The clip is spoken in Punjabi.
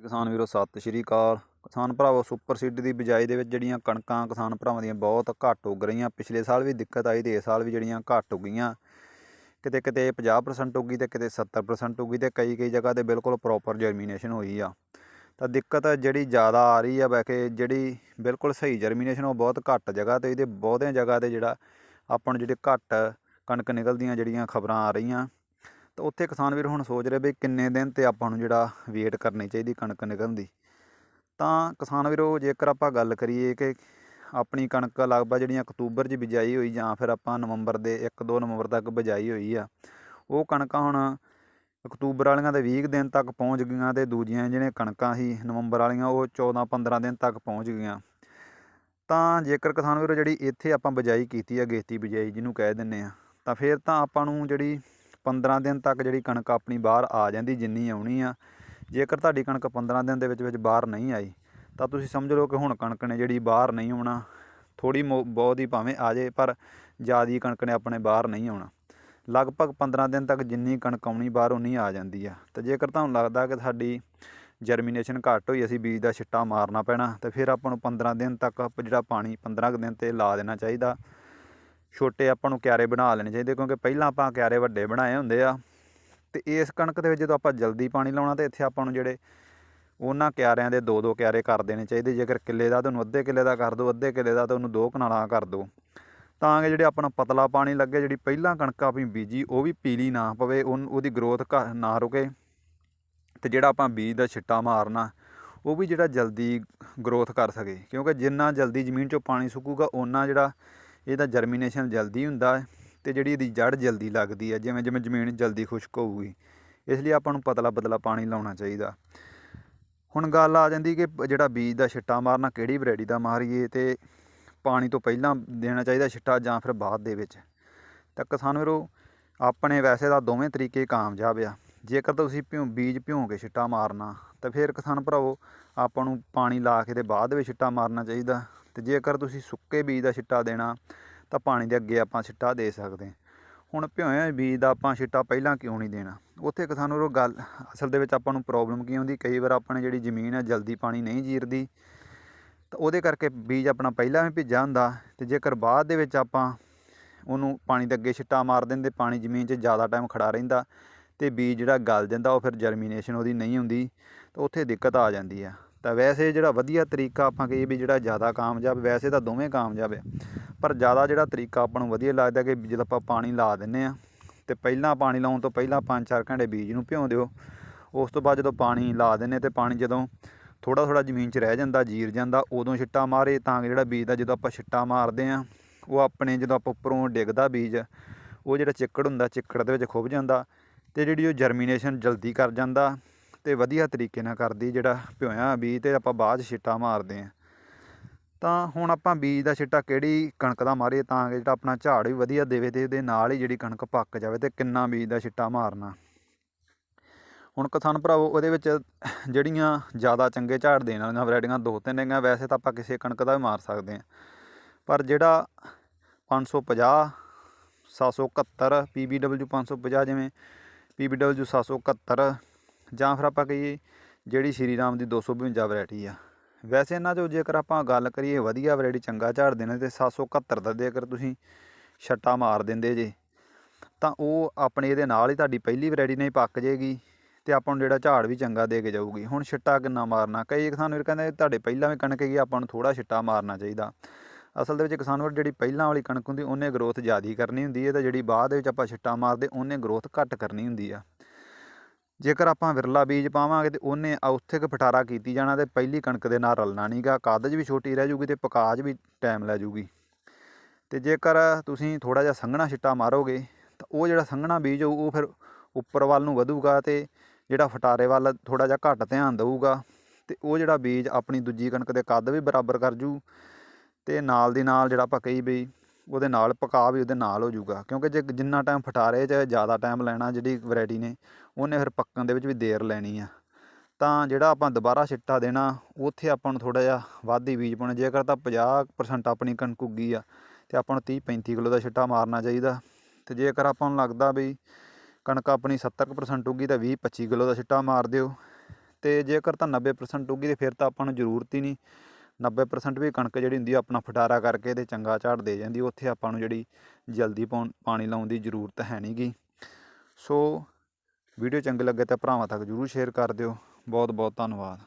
ਕਿਸਾਨ ਵੀਰੋ, ਸਤਿ ਸ਼੍ਰੀ ਅਕਾਲ। ਕਿਸਾਨ ਭਰਾਵੋ, ਸੁਪਰ ਸੀਡ ਦੀ ਬਿਜਾਈ ਦੇ ਵਿੱਚ ਜਿਹੜੀਆਂ ਕਣਕਾਂ ਕਿਸਾਨ ਭਰਾਵਾਂ ਦੀਆਂ ਬਹੁਤ ਘੱਟ ਉੱਗ ਰਹੀਆਂ। ਪਿਛਲੇ ਸਾਲ ਵੀ ਦਿੱਕਤ ਆਈ ਤੇ ਇਸ ਸਾਲ ਵੀ ਜਿਹੜੀਆਂ ਘੱਟ ਉੱਗੀਆਂ। ਕਿਤੇ ਕਿਤੇ 50% ਉੱਗੀ ਤੇ ਕਿਤੇ 70% ਉੱਗੀ ਤੇ ਕਈ ਕਈ ਜਗ੍ਹਾ ਤੇ ਬਿਲਕੁਲ ਪ੍ਰੋਪਰ ਜਰਮੀਨੇਸ਼ਨ ਹੋਈ ਆ। ਤਾਂ ਦਿੱਕਤ ਜਿਹੜੀ ਜ਼ਿਆਦਾ ਆ ਰਹੀ ਆ ਵੈਸੇ ਜਿਹੜੀ ਬਿਲਕੁਲ ਸਹੀ ਜਰਮੀਨੇਸ਼ਨ ਉਹ ਬਹੁਤ ਘੱਟ ਜਗ੍ਹਾ ਤੇ, ਇਹਦੇ ਬਹੁਤੀਆਂ ਜਗ੍ਹਾ ਤੇ ਜਿਹੜਾ ਆਪਾਂ ਨੂੰ ਜਿਹੜੇ ਘੱਟ ਕਣਕ ਨਿਕਲਦੀਆਂ ਜਿਹੜੀਆਂ ਖਬਰਾਂ ਆ ਰਹੀਆਂ। ਤਾਂ ਉੱਥੇ ਕਿਸਾਨ ਵੀਰ ਹੁਣ ਸੋਚ ਰਹੇ ਵੀ ਕਿੰਨੇ ਦਿਨ ਤੇ ਆਪਾਂ ਨੂੰ ਜਿਹੜਾ ਵੇਟ ਕਰਨੀ ਚਾਹੀਦੀ ਕਣਕ ਨਿਕਲਣ ਦੀ। ਤਾਂ ਕਿਸਾਨ ਵੀਰੋ, ਜੇਕਰ ਆਪਾਂ ਗੱਲ ਕਰੀਏ ਕਿ ਆਪਣੀ ਕਣਕ ਲਗਭਗ ਜਿਹੜੀਆਂ ਅਕਤੂਬਰ 'ਚ ਬਿਜਾਈ ਹੋਈ ਜਾਂ ਫਿਰ ਆਪਾਂ ਨਵੰਬਰ ਦੇ 1-2 ਨਵੰਬਰ ਤੱਕ ਬਿਜਾਈ ਹੋਈ ਆ, ਉਹ ਕਣਕਾਂ ਹੁਣ ਅਕਤੂਬਰ ਵਾਲੀਆਂ ਦੇ 20 ਕੁ ਦਿਨ ਤੱਕ ਪਹੁੰਚ ਗਈਆਂ ਤੇ ਦੂਜੀਆਂ ਜਿਹੜੀਆਂ ਕਣਕਾਂ ਸੀ ਨਵੰਬਰ ਵਾਲੀਆਂ, ਉਹ 14-15 ਦਿਨ ਤੱਕ ਪਹੁੰਚ ਗਈਆਂ। ਤਾਂ ਜੇਕਰ ਕਿਸਾਨ ਵੀਰੋ ਜਿਹੜੀ ਇੱਥੇ ਆਪਾਂ ਬਿਜਾਈ ਕੀਤੀ ਆ, ਗੇਤੀ ਬਿਜਾਈ ਜਿਹਨੂੰ ਕਹਿ ਦਿੰਨੇ ਆ, ਤਾਂ ਫਿਰ ਤਾਂ ਆਪਾਂ ਨੂੰ ਜਿਹੜੀ 15 ਦਿਨ ਤੱਕ ਜਿਹੜੀ ਕਣਕ ਆਪਣੀ ਬਾਹਰ ਆ ਜਾਂਦੀ, ਜਿੰਨੀ ਆਉਣੀ ਆ, ਜੇਕਰ ਤੁਹਾਡੀ ਕਣਕ 15 ਦਿਨ ਦੇ ਵਿੱਚ ਵਿੱਚ ਬਾਹਰ ਨਹੀਂ ਆਈ, ਤਾਂ ਤੁਸੀਂ ਸਮਝ ਲਓ ਕਿ ਹੁਣ ਕਣਕ ਨੇ ਜਿਹੜੀ ਬਾਹਰ ਨਹੀਂ ਆਉਣਾ ਥੋੜੀ ਬਹੁਤ ਹੀ ਭਾਵੇਂ ਆ ਜੇ ਪਰ ਜ਼ਿਆਦੀ ਕਣਕ ਨੇ ਆਪਣੇ ਬਾਹਰ ਨਹੀਂ ਆਉਣਾ। ਲਗਭਗ 15 ਦਿਨ ਤੱਕ ਜਿੰਨੀ ਕਣਕ ਆਉਣੀ ਬਾਹਰ ਉਨੀ ਆ ਜਾਂਦੀ ਆ। ਤੇ ਜੇਕਰ ਤੁਹਾਨੂੰ ਲੱਗਦਾ ਕਿ ਸਾਡੀ ਜਰਮੀਨੇਸ਼ਨ ਘੱਟ ਹੋਈ, ਅਸੀਂ ਬੀਜ ਦਾ ਛਿੱਟਾ ਮਾਰਨਾ ਪੈਣਾ, ਤੇ ਫਿਰ ਆਪਾਂ ਨੂੰ 15 ਦਿਨ ਤੱਕ ਜਿਹੜਾ ਪਾਣੀ 15 ਕੁ ਦਿਨ ਤੇ ਲਾ ਦੇਣਾ ਚਾਹੀਦਾ। ਛੋਟੇ ਆਪਾਂ ਨੂੰ ਕਿਆਰੇ ਬਣਾ ਲੈਣੇ ਚਾਹੀਦੇ ਕਿਉਂਕਿ ਪਹਿਲਾਂ ਆਪਾਂ ਕਿਆਰੇ ਵੱਡੇ ਬਣਾਏ ਹੁੰਦੇ ਆ। ਤੇ ਇਸ ਕਣਕ ਦੇ ਵਿੱਚ ਜਦੋਂ ਆਪਾਂ ਜਲਦੀ ਪਾਣੀ ਲਾਉਣਾ ਤੇ ਇੱਥੇ ਆਪਾਂ ਨੂੰ ਜਿਹੜੇ ਉਹਨਾਂ ਕਿਆਰਿਆਂ ਦੇ ਦੋ ਦੋ ਕਿਆਰੇ ਕਰ ਦੇਣੇ ਚਾਹੀਦੇ। ਜੇਕਰ ਕਿੱਲੇ ਦਾ ਤੁਹਾਨੂੰ ਅੱਧੇ ਕਿੱਲੇ ਦਾ ਕਰ ਦਿਓ ਅੱਧੇ ਕਿੱਲੇ ਦਾ ਤੁਹਾਨੂੰ ਦੋ ਕਨਾਲਾਂ ਕਰ ਦਿਓ ਤਾਂ ਕਿ ਜਿਹੜੇ ਆਪਣਾ ਪਤਲਾ ਪਾਣੀ ਲੱਗੇ, ਜਿਹੜੀ ਪਹਿਲਾਂ ਕਣਕ ਆਪਣੀ ਬੀਜੀ, ਉਹ ਵੀ ਪੀਲੀ ਨਾ ਪਵੇ ਉਹਦੀ ਗਰੋਥ ਨਾ ਰੁਕੇ। ਤੇ ਜਿਹੜਾ ਆਪਾਂ ਬੀਜ ਦਾ ਛਿੱਟਾ ਮਾਰਨਾ, ਉਹ ਵੀ ਜਿਹੜਾ ਜਲਦੀ ਗਰੋਥ ਕਰ ਸਕੇ। ਕਿਉਂਕਿ ਜਿੰਨਾ ਜਲਦੀ ਜ਼ਮੀਨ 'ਚੋਂ ਪਾਣੀ ਸੁੱਕੂਗਾ ਉਹਨਾਂ ਜਿਹੜਾ ਇਹਦਾ ਜਰਮੀਨੇਸ਼ਨ ਜਲਦੀ ਹੁੰਦਾ ਹੈ ਤੇ ਜਿਹੜੀ ਇਹਦੀ ਜੜ ਜਲਦੀ ਲੱਗਦੀ ਹੈ, ਜਿਵੇਂ ਜਿਵੇਂ ਜ਼ਮੀਨ ਜਲਦੀ ਖੁਸ਼ਕ ਹੋਊਗੀ, ਇਸ ਲਈ ਆਪਾਂ ਨੂੰ ਪਤਲਾ ਪਤਲਾ ਪਾਣੀ ਲਾਉਣਾ ਚਾਹੀਦਾ। ਹੁਣ ਗੱਲ ਆ ਜਾਂਦੀ ਕਿ ਜਿਹੜਾ ਬੀਜ ਦਾ ਛਿੱਟਾ ਮਾਰਨਾ, ਕਿਹੜੀ ਵੈਰਾਈਟੀ ਦਾ ਮਾਰੀਏ ਤੇ ਪਾਣੀ ਤੋਂ ਪਹਿਲਾਂ ਦੇਣਾ ਚਾਹੀਦਾ ਛਿੱਟਾ ਜਾਂ ਫਿਰ ਬਾਅਦ ਦੇ ਵਿੱਚ। ਤਾਂ ਕਿਸਾਨ ਵੀਰੋ, ਆਪਣੇ ਵੈਸੇ ਤਾਂ ਦੋਵੇਂ ਤਰੀਕੇ ਕਾਮਯਾਬ ਆ। ਜੇਕਰ ਤੁਸੀਂ ਭਿਉ, ਬੀਜ ਭਿਉਂ ਕੇ ਛਿੱਟਾ ਮਾਰਨਾ, ਤਾਂ ਫਿਰ ਕਿਸਾਨ ਭਰਾਵੋ, ਆਪਾਂ ਨੂੰ ਪਾਣੀ ਲਾ ਕੇ ਤੇ ਬਾਅਦ ਵਿੱਚ ਛਿੱਟਾ ਮਾਰਨਾ ਚਾਹੀਦਾ। ਤੇ ਜੇਕਰ ਤੁਸੀਂ ਸੁੱਕੇ ਬੀਜ ਦਾ ਛਿੱਟਾ ਦੇਣਾ ਤਾਂ ਪਾਣੀ ਦੇ ਅੱਗੇ ਆਪਾਂ ਛਿੱਟਾ ਦੇ ਸਕਦੇ ਹੁਣ ਭਿਓਏ ਬੀਜ ਦਾ ਆਪਾਂ ਛਿੱਟਾ ਪਹਿਲਾਂ ਕਿਉਂ ਨਹੀਂ ਦੇਣਾ? ਉੱਥੇ ਸਾਨੂੰ ਉਹ ਗੱਲ, ਅਸਲ ਦੇ ਵਿੱਚ ਆਪਾਂ ਨੂੰ ਪ੍ਰੋਬਲਮ ਕੀ ਆਉਂਦੀ? ਕਈ ਵਾਰ ਆਪਣੇ ਜਿਹੜੀ ਜ਼ਮੀਨ ਹੈ ਜਲਦੀ ਪਾਣੀ ਨਹੀਂ ਜੀਰਦੀ। ਤਾਂ ਉਹਦੇ ਕਰਕੇ ਬੀਜ ਆਪਣਾ ਪਹਿਲਾਂ ਵੀ ਭਿੱਜਾ ਹੁੰਦਾ। ਤੇ ਜੇਕਰ ਬਾਅਦ ਦੇ ਵਿੱਚ ਆਪਾਂ ਉਹਨੂੰ ਪਾਣੀ ਦੇ ਅੱਗੇ ਛਿੱਟਾ ਮਾਰ ਦਿੰਦੇ, ਪਾਣੀ ਜ਼ਮੀਨ 'ਚ ਜ਼ਿਆਦਾ ਟਾਈਮ ਖੜਾ ਰਹਿੰਦਾ, ਤੇ ਬੀਜ ਜਿਹੜਾ ਗਲ ਜਾਂਦਾ, ਉਹ ਫਿਰ ਜਰਮੀਨੇਸ਼ਨ ਉਹਦੀ ਨਹੀਂ ਹੁੰਦੀ ਤਾਂ ਉੱਥੇ ਦਿੱਕਤ ਆ ਜਾਂਦੀ ਆ। ਤਾਂ ਵੈਸੇ ਜਿਹੜਾ ਵਧੀਆ ਤਰੀਕਾ ਆਪਾਂ ਕਹੀਏ ਵੀ ਜਿਹੜਾ ਜ਼ਿਆਦਾ ਕਾਮਯਾਬ, ਵੈਸੇ ਤਾਂ ਦੋਵੇਂ ਕਾਮਯਾਬ ਆ। ਪਰ ਜ਼ਿਆਦਾ ਜਿਹੜਾ ਤਰੀਕਾ ਆਪਾਂ ਨੂੰ ਵਧੀਆ ਲੱਗਦਾ ਕਿ ਜਦੋਂ ਆਪਾਂ ਪਾਣੀ ਲਾ ਦਿੰਨੇ ਆ ਤੇ ਪਹਿਲਾਂ ਪਾਣੀ ਲਾਉਣ ਤੋਂ ਪਹਿਲਾਂ 5-4 ਘੰਟੇ ਬੀਜ ਨੂੰ ਭਿਉਂ ਦਿਓ ਉਸ ਤੋਂ ਬਾਅਦ ਜਦੋਂ ਪਾਣੀ ਲਾ ਦਿੰਨੇ ਤੇ ਪਾਣੀ ਜਦੋਂ ਥੋੜਾ ਥੋੜਾ ਜ਼ਮੀਨ 'ਚ ਰਹਿ ਜਾਂਦਾ, ਜੀਰ ਜਾਂਦਾ, ਉਦੋਂ ਛਿੱਟਾ ਮਾਰੇ ਤਾਂ ਜਿਹੜਾ ਬੀਜ ਦਾ ਜਦੋਂ ਆਪਾਂ ਛਿੱਟਾ ਮਾਰਦੇ ਆ ਉਹ ਆਪਣੇ ਜਦੋਂ ਆਪਾਂ ਉੱਪਰੋਂ ਡਿੱਗਦਾ ਬੀਜ, ਉਹ ਜਿਹੜਾ ਚਿੱਕੜ ਹੁੰਦਾ, ਚਿੱਕੜ ਦੇ ਵਿੱਚ ਖੁੱਭ ਜਾਂਦਾ ਤੇ ਜਿਹੜੀ ਉਹ ਜਰਮੀਨੇਸ਼ਨ ਜਲਦੀ ਕਰ ਜਾਂਦਾ ਤੇ ਵਧੀਆ ਤਰੀਕੇ ਨਾਲ ਕਰਦੀ ਜਿਹੜਾ ਭਿਓਇਆ ਬੀਜ ਤੇ ਆਪਾਂ ਬਾਅਦ ਛਿੱਟਾ ਮਾਰਦੇ ਆ ਤਾਂ ਹੁਣ ਆਪਾਂ ਬੀਜ ਦਾ ਛਿੱਟਾ ਕਿਹੜੀ ਕਣਕ ਦਾ ਮਾਰੀਏ ਤਾਂ ਕਿ ਜਿਹੜਾ ਆਪਣਾ ਝਾੜ ਵੀ ਵਧੀਆ ਦੇਵੇ ਤੇ ਉਹਦੇ ਨਾਲ ਹੀ ਜਿਹੜੀ ਕਣਕ ਪੱਕ ਜਾਵੇ ਤੇ ਕਿੰਨਾ ਬੀਜ ਦਾ ਛਿੱਟਾ ਮਾਰਨਾ। ਹੁਣ ਕਿਸਾਨ ਭਰਾਵੋ, ਉਹਦੇ ਵਿੱਚ ਜਿਹੜੀਆਂ ਜ਼ਿਆਦਾ ਚੰਗੇ ਝਾੜ ਦੇਣ ਵਾਲੀਆਂ ਵੈਰਾਈਟੀਆਂ ਦੋ ਤਿੰਨ ਹੈਗੀਆਂ, ਵੈਸੇ ਤਾਂ ਆਪਾਂ ਕਿਸੇ ਕਣਕ ਦਾ ਵੀ ਮਾਰ ਸਕਦੇ ਹਾਂ। ਪਰ ਜਿਹੜਾ 550 771 PBW 550 ਜਿਵੇਂ PBW 771 ਜਾਂ ਫਿਰ ਆਪਾਂ ਕਹੀਏ ਜਿਹੜੀ ਸ਼੍ਰੀ ਰਾਮ ਦੀ 252 ਵੈਰਾਈਟੀ ਆ। ਵੈਸੇ ਇਹਨਾਂ ਚੋਂ ਜੇਕਰ ਆਪਾਂ ਗੱਲ ਕਰੀਏ ਵਧੀਆ ਵੈਰਾਈਟੀ ਚੰਗਾ ਝਾੜ ਦੇਣਾ ਤੇ 771 ਦਾ ਜੇਕਰ ਤੁਸੀਂ ਛੱਟਾ ਮਾਰ ਦਿੰਦੇ ਜੇ, ਤਾਂ ਉਹ ਆਪਣੇ ਇਹਦੇ ਨਾਲ ਹੀ ਤੁਹਾਡੀ ਪਹਿਲੀ ਵੈਰਾਈਟੀ ਨਹੀਂ ਪੱਕ ਜੇਗੀ ਤੇ ਆਪਾਂ ਨੂੰ ਜਿਹੜਾ ਝਾੜ ਵੀ ਚੰਗਾ ਦੇ ਕੇ ਜਾਊਗੀ। ਹੁਣ ਛਿੱਟਾ ਕਿੰਨਾ ਮਾਰਨਾ? ਕਈ ਕਿਸਾਨ ਵੀਰ ਕਹਿੰਦੇ ਤੁਹਾਡੇ ਪਹਿਲਾਂ ਵੀ ਕਣਕ ਹੈਗੀ, ਆਪਾਂ ਨੂੰ ਥੋੜਾ ਛਿੱਟਾ ਮਾਰਨਾ ਚਾਹੀਦਾ। ਅਸਲ ਦੇ ਵਿੱਚ ਕਿਸਾਨ ਵੀਰ ਜਿਹੜੀ ਪਹਿਲਾਂ ਵਾਲੀ ਕਣਕ ਹੁੰਦੀ, ਉਹਨੇ ਗਰੋਥ ਜ਼ਿਆਦੀ ਕਰਨੀ ਹੁੰਦੀ ਹੈ ਤੇ ਜਿਹੜੀ ਬਾਅਦ ਵਿੱਚ ਆਪਾਂ ਛਿੱਟਾ ਮਾਰਦੇ, ਉਹਨੇ ਗਰੋਥ ਘੱਟ ਕਰਨੀ ਹੁੰਦੀ ਆ। ਜੇਕਰ ਆਪਾਂ ਵਿਰਲਾ ਬੀਜ ਪਾਵਾਂਗੇ ਤੇ ਉਹਨੇ ਉੱਥੇ ਕੁ ਫਟਾਰਾ ਕੀਤੀ ਜਾਣਾ ਤੇ ਪਹਿਲੀ ਕਣਕ ਦੇ ਨਾਲ ਰਲਣਾ ਨਹੀਂਗਾ ਕਾਦਜ ਵੀ ਛੋਟੀ ਰਹਿ ਜੂਗੀ ਤੇ ਪਕਾਜ ਵੀ ਟਾਈਮ ਲੈ ਜੂਗੀ। ਤੇ ਜੇਕਰ ਤੁਸੀਂ ਥੋੜਾ ਜਿਹਾ ਸੰਘਣਾ ਛਿੱਟਾ ਮਾਰੋਗੇ, ਤਾਂ ਉਹ ਜਿਹੜਾ ਸੰਘਣਾ ਬੀਜ ਹੋਊ, ਉਹ ਫਿਰ ਉੱਪਰ ਵੱਲ ਨੂੰ ਵਧੂਗਾ ਤੇ ਜਿਹੜਾ ਫਟਾਰੇ ਵੱਲ ਥੋੜਾ ਜਿਹਾ ਘੱਟ ਧਿਆਨ ਦੇਊਗਾ ਤੇ ਉਹ ਜਿਹੜਾ ਬੀਜ ਆਪਣੀ ਦੂਜੀ ਕਣਕ ਦੇ ਕੱਦ ਵੀ ਬਰਾਬਰ ਕਰ ਜੂ ਤੇ ਨਾਲ ਦੀ ਨਾਲ ਜਿਹੜਾ ਆਪਾਂ ਕਹੀ ਬਈ ਉਹਦੇ ਨਾਲ ਪਕਾ ਵੀ ਉਹਦੇ ਨਾਲ ਹੋ ਜਾਊਗਾ। ਕਿਉਂਕਿ ਜੇ ਜਿੰਨਾ ਟਾਈਮ ਫਟਾਰੇ 'ਚ ਜ਼ਿਆਦਾ ਟਾਈਮ ਲੈਣਾ ਜਿਹੜੀ ਵੈਰਾਈਟੀ ਨੇ, ਉਹਨੇ ਫਿਰ ਪੱਕਣ ਦੇ ਵਿੱਚ ਵੀ ਦੇਰ ਲੈਣੀ ਆ। ਤਾਂ ਜਿਹੜਾ ਆਪਾਂ ਦੁਬਾਰਾ ਛਿੱਟਾ ਦੇਣਾ, ਉੱਥੇ ਆਪਾਂ ਨੂੰ ਥੋੜਾ ਜਿਹਾ ਵੱਧ ਹੀ ਬੀਜ ਪਾਉਣਾ। ਜੇਕਰ ਤਾਂ 50% ਆਪਣੀ ਕਣਕ ਉੱਗੀ ਆ, ਤੇ ਆਪਾਂ ਨੂੰ 30 35 ਕਿਲੋ ਦਾ ਛਿੱਟਾ ਮਾਰਨਾ ਚਾਹੀਦਾ। ਤੇ ਜੇਕਰ ਆਪਾਂ ਨੂੰ ਲੱਗਦਾ ਵੀ ਕਣਕ ਆਪਣੀ 70% ਉੱਗੀ ਤਾਂ 20 25 ਕਿਲੋ ਦਾ ਛਿੱਟਾ ਮਾਰ ਦਿਓ। ਤੇ ਜੇਕਰ ਤਾਂ 90% ਉੱਗੀ, ਤੇ ਫਿਰ ਤਾਂ ਆਪਾਂ ਨੂੰ ਜ਼ਰੂਰਤ ਹੀ ਨਹੀਂ। 90% ਵੀ ਕਣਕ ਜਿਹੜੀ ਹੁੰਦੀ ਆ ਆਪਣਾ ਫਟਾਰਾ ਕਰਕੇ ਤੇ ਚੰਗਾ ਝਾੜ ਦੇ ਜਾਂਦੀ, ਉੱਥੇ ਆਪਾਂ ਨੂੰ ਜਿਹੜੀ ਜਲਦੀ ਪਾਉਣ ਪਾਣੀ ਲਾਉਣ ਦੀ ਜ਼ਰੂਰਤ ਹੈ ਨਹੀਂ ਗੀ ਸੋ ਵੀਡੀਓ ਚੰਗੀ ਲੱਗੇ ਤਾਂ ਭਰਾਵਾਂ ਤੱਕ ਜ਼ਰੂਰ ਸ਼ੇਅਰ ਕਰ ਦਿਓ। ਬਹੁਤ ਬਹੁਤ ਧੰਨਵਾਦ।